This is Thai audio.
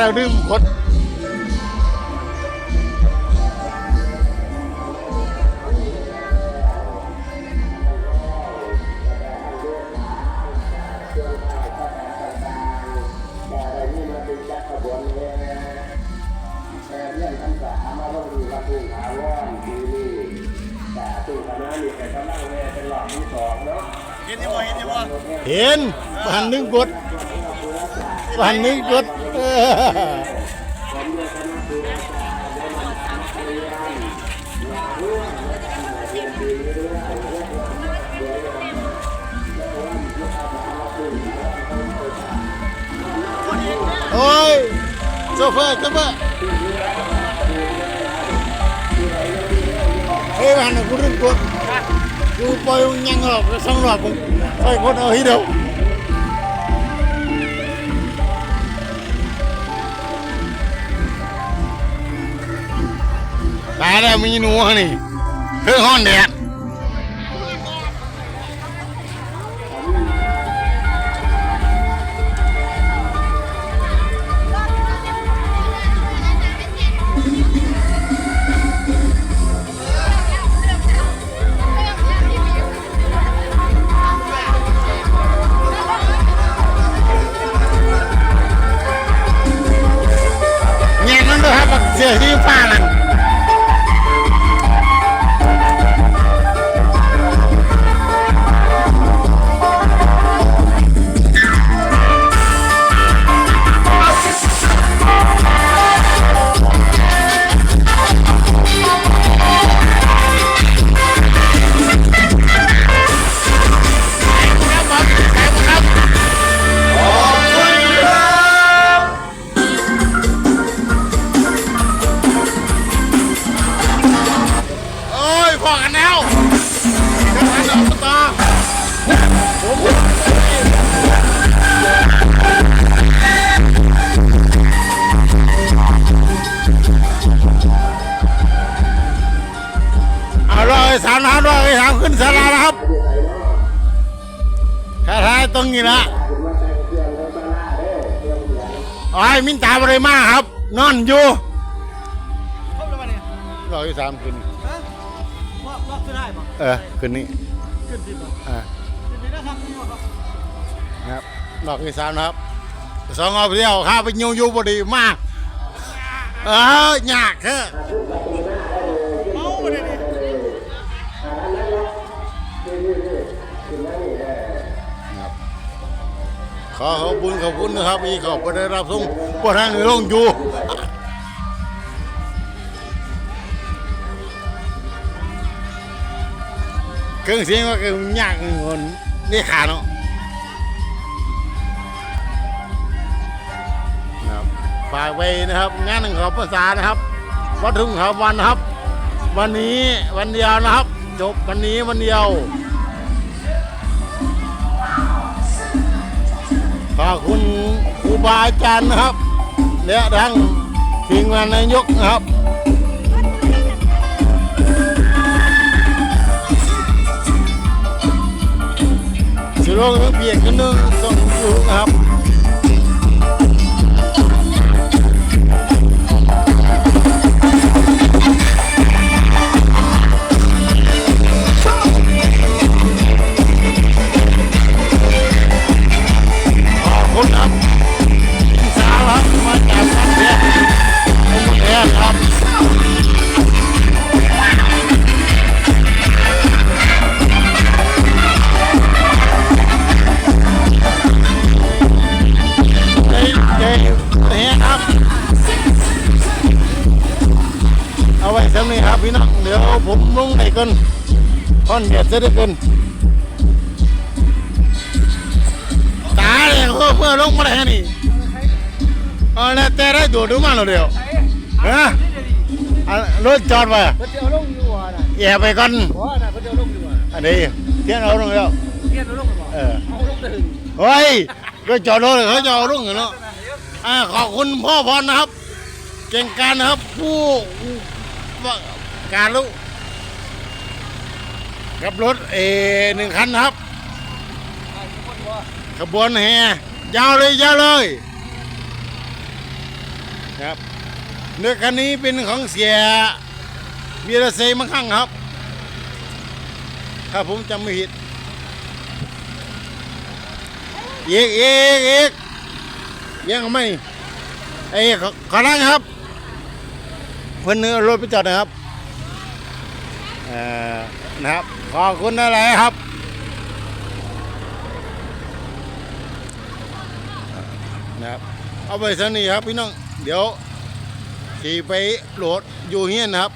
เราดื่มคนเห็นยังบ่เห็นยังบ่เห็นหันหนึ่งกด หันหนึ่งกดเออโอ้ยโซเฟอร์โซเฟอร์เฮ้ยหันกูเรื่องกดกูปล่อยมึงยังหรอกสองรอบมึงปล่อยคนเอาให้เดียว ตายแล้วมีหนูฮะนี่เพื่อห้อนแดดแง่นั้นด้วยครับบักเสียที่ฟ้า เอาร้อยสามนะครับร้สามขึ้นสารานะครับท้ายๆตรงนี้ละโอ้มินตาบริมาครับ นอนอยู่รบแล้วบ่สามขึ้นฮะว่าว่าขึ้นได้บ่เออขึ้นนี่ขึ้นสิบ่อ่าขึ้นนี่นะครับนี่บ่นะครับดอกที่สามนะครับสองเอาไปเดียวข้าไปยูยูบดีมาก เออยากเถ ขอขอบคุณขอบคุณนะครับอีขอบไปได้รับส่งพวกท่านลงอยู่เครื่องเสียงก็คือยากเงินนี่ขาเนาะนะครับฝากไว้นะครับงานหนึ่งของภาษานะครับ วัดทุ่งขาววันนะครับ วันนี้วันเดียวนะครับ จบวันนี้วันเดียว คุณครูบาอาจารย์นะครับ และทั้งทีมงานนายกนะครับสิโรงเพียงกันนึงต้องอยู่นครับ ผมลงไปกันค่อนเดียดจะได้กันตายเลยเพื่อเพื่อลงมาได้นี่เอาแล้วแต่ได้ดูดูมาเดี๋ยวฮะอะรถจอดไว้เพิ่นสิเอาลงอยู่ว่ะน่ะแย่ไปก่อนบ่น่ะเพิ่นสิเอาลงอยู่ว่ะอันนี้เที่ยงเอาลงแล้วเรียนเอาลงบ่เออเอาลงได้ถึงเฮ้ยรถจอดรถเขาจะเอาลงเหรอเนาะอ่าขอบคุณพ่อพรนะครับ เก่งการนะครับผู้ว่าการรู้กั กับรถเอหนึ่งคันครับ ขบวนแห่ยาวเลยยาวเลยครับเนื้อคันนี้เป็นของเสียวีรเซมังคังครับ ถ้าผมจำไม่ผิดเอกเอกเอกยังไม่ไอ้ขอนั่งครับเพิ่อนเนื้อรถไปจอดนะครับอ่อนะครับ ขอบคุณอะไรครับ นะครับเอาไปสนีครับพี่น้อง เดี๋ยวขี่ไปโหลดอยู่เฮียนนะครับ